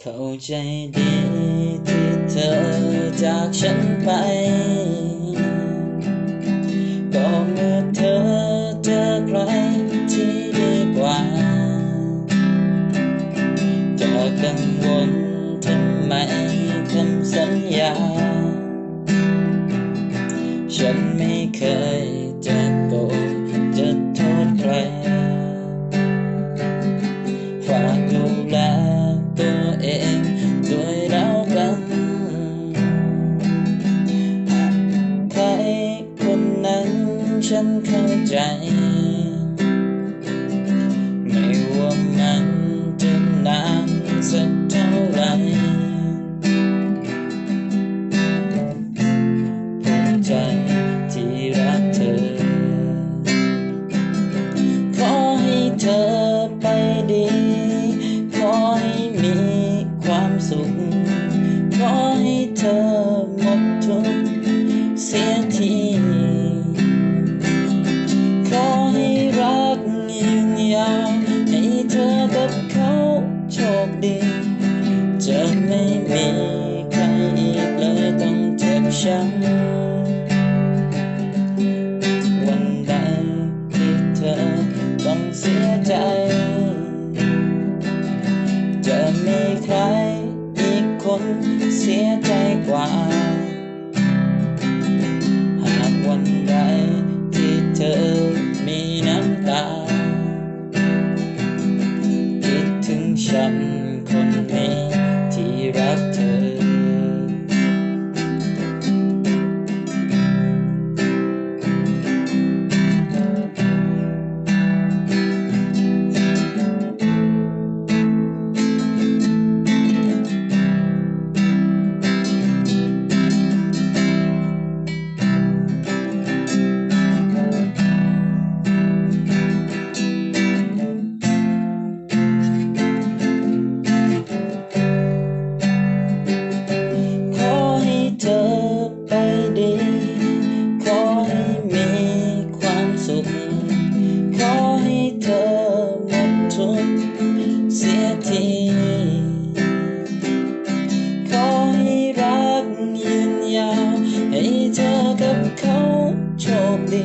เข้าใจดีที่เธอจากฉันไป ก็เมื่อเธอเจอใครที่ดีกว่า จะกังวลทำไมคำสัญญา ฉันไม่เคย เข้าใจ ดีจะไม่มีใครอีกเลยต้องเจ็บช้ำวันใดที่เธอต้องเสียใจ จะมีใครอีกคนเสียใจกว่า ทุกเสียทีขอให้รักยืนยาวให้เธอกับเขาโชคดี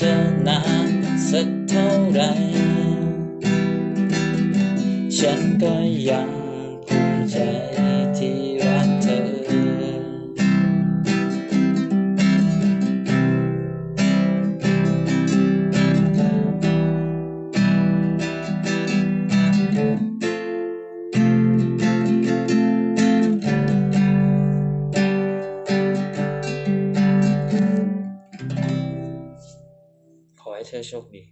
ธอนานสักเท่าไร ฉันก็ยังภูมิใจ ขอ